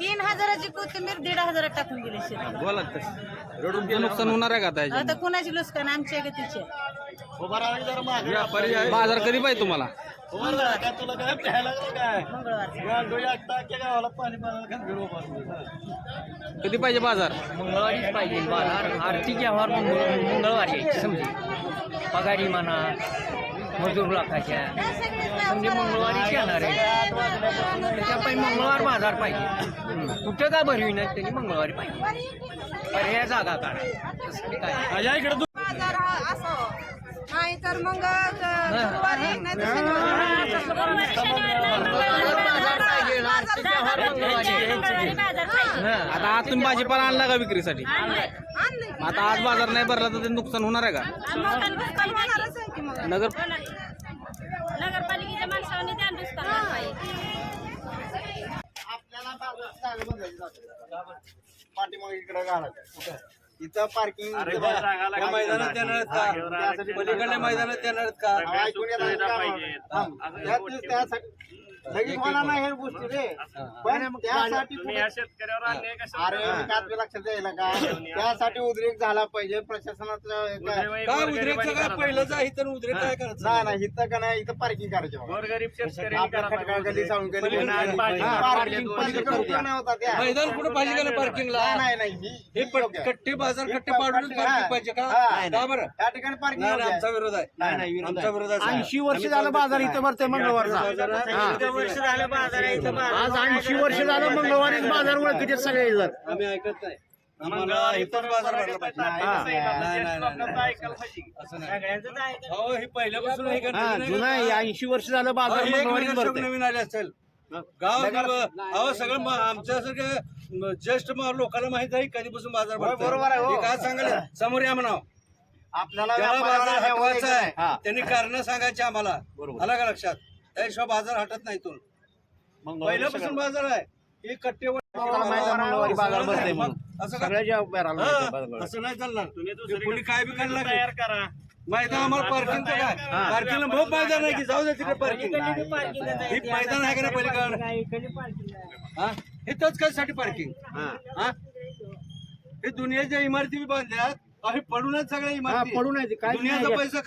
तीन हजाराची कोथिंबीर दीड हजारात टाकून गेली शेतात. बोला तुमचं नुकसान होणार आहे का आता याच्यात? आता कुणाची लुस्कान आमच्या का तिच्या व्यापारी आहे. बाजार कधी पाहिजे तुम्हाला? कधी पाहिजे बाजार? मंगळवारीच पाहिजे बाजार आरती व्यवहार मंगळ मंगळवारी आहे समजे. पगारी म्हणा मजूर लाखाच्या. समजे मंगळवारीच येणार आहे. त्याच्यापायी मंगळवार बाजार पाहिजे. कुठं का भरवी नाही त्यांनी मंगळवारी पाहिजे? पर्याय जागा काढा काय? बाजार हा असं. नाही तर मग गुरुवारी नाही तर. हं. आता आतून भाजीपाला आणला का विक्रीसाठी? मग आता आज बाजार नाही भरला तर ते नुकसान होणार आहे का? होणारच आहे की मग नगर नगरपालिकेच्या माणसाने पाहिजे पाठीमागे इकडे घालायचं इथं पार्किंग मैदानात येणार का? पलीकडल्या मैदानात येणार का. त्यात- त्यासाठी लगेच होणार नाही हे गोष्टी रे. पण त्यासाठी अरे लक्षात द्यायला का त्यासाठी उद्रेक झाला पाहिजे प्रशासनाचं काय- काय उद्रेकचं काय पहिलंच आहे तर उद्रेक काय करायचं? नाही नाही इथं का नाही इथं पार्किंग करायचं पार्किंग- होता त्या मैदान कुठं पाहिजे का पार्किंगला? नाही नाही नाही ही-. कट्टे बाजार कट्टे पाडूनच पार्किंग पाहिजे का? हा. बरं? त्या ठिकाणी पार्किंग. आमचा विरोध आहे. आमचा विरोध आहे. ऐंशी वर्ष झालं बाजार इथं भरते मंगळवारचा आज ऐंशी वर्ष झालं मंगळवारी बाजार ओळखीचे सगळे जण. आम्ही ऐकत नाही. आम्हाला इथंच बाजार भरला पाहिजे. नाही नाही नाही, नाही असं नाही. हो हे पहिल्यापासून हे करणार नाही. जुना ऐंशी वर्ष झालं अहो, बाजार हे एक मंगळवारी नगरसेवक भरते नवीन आले असेल. गाव अहो सगळं म- आमच्यासारख्या ज्येष्ठ म- लोकांना माहीत आहे कधीपासून बाजार बरोबर आहे, हो. हे काय सांगाल समोर या म्हणाव. आपल्याला ज्याला व्यापाराला बाजार हटवायचा आहे त्यांनी कारण सांगायची आम्हाला. आलं का लक्षात? त्याशिवाय बाजार हटत नाही इथून. पहिल्यापासून बाजार आहे. हे कट्टेवर बाजार. असं का सगळ्याच्या हा, नाही चालणार. ते कोणी काय बी करायला लागेल? मैदान आम्हाला पार्किंगचं काय? पार्किंगला बहुत मैदान आहे की जाऊ दे तिकडे पार्किंग ही मैदान आहे का ना पलीकडे? हा? इथंच कशासाठी पार्किंग हा. हे? दुनियाच्या इमारती बी बांधल्यात. अहो, हे पडूनच सगळ्या हा, इमारती. पडून आहे ते, काहीच नाही. दुनियाचा. पैसा